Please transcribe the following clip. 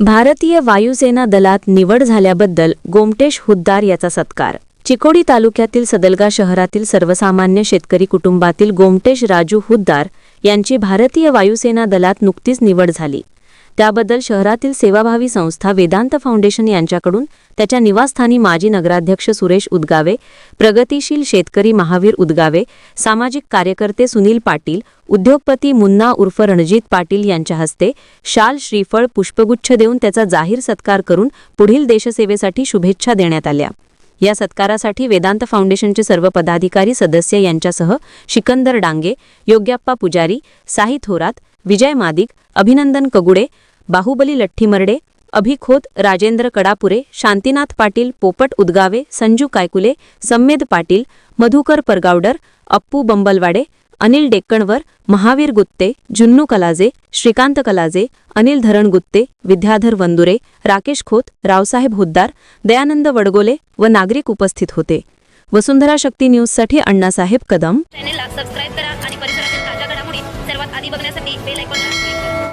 भारतीय वायुसेना दलात निवड झाल्याबद्दल गोमटेश हुद्दार याचा सत्कार. चिकोडी तालुक्यातील सदलगा शहरातील सर्वसामान्य शेतकरी कुटुंबातील गोमटेश राजू हुद्दार यांची भारतीय वायुसेना दलात नुकतीच निवड झाली. त्याबद्दल शहरातील सेवाभावी संस्था वेदांत फाउंडेशन यांच्याकडून त्याच्या निवासस्थानी माजी नगराध्यक्ष सुरेश उदगावे प्रगतिशील शेतकरी महावीर उदगावे सामाजिक कार्यकर्ते सुनील पाटील उद्योगपती मुन्ना उर्फ रणजित पाटील यांच्या हस्ते शाल श्रीफळ पुष्पगुच्छ देऊन त्याचा जाहीर सत्कार करून पुढील देशसेवेसाठी शुभेच्छा देण्यात आल्या. या सत्कारासाठी वेदांत फाउंडेशनचे सर्व पदाधिकारी सदस्य यांच्यासह शिकंदर डांगे योग्याप्पा पुजारी साई थोरात विजय मादिक अभिनंदन कगुडे बाहुबली लठ्ठीमर्डे अभिखोत राजेंद्र कडापुरे शांतीनाथ पाटील पोपट उदगावे संजू कायकुले सम्मेद पाटील मधुकर परगावडर अप्पू बंबलवाडे अनिल डेक्कणवर महावीर गुत्ते जुन्नू कलाजे श्रीकांत कलाजे अनिल धरण गुत्ते विद्याधर वंदुरे राकेश खोत रावसाहेब हुद्दार दयानंद वडगोले व नागरिक उपस्थित होते. वसुंधरा शक्ती न्यूजसाठी अण्णासाहेब कदम. चॅनेलला सबस्क्राईब करा आणि परिसरातील ताज्या घडामोडी सर्वात आधी बघण्यासाठी बेल आयकॉनला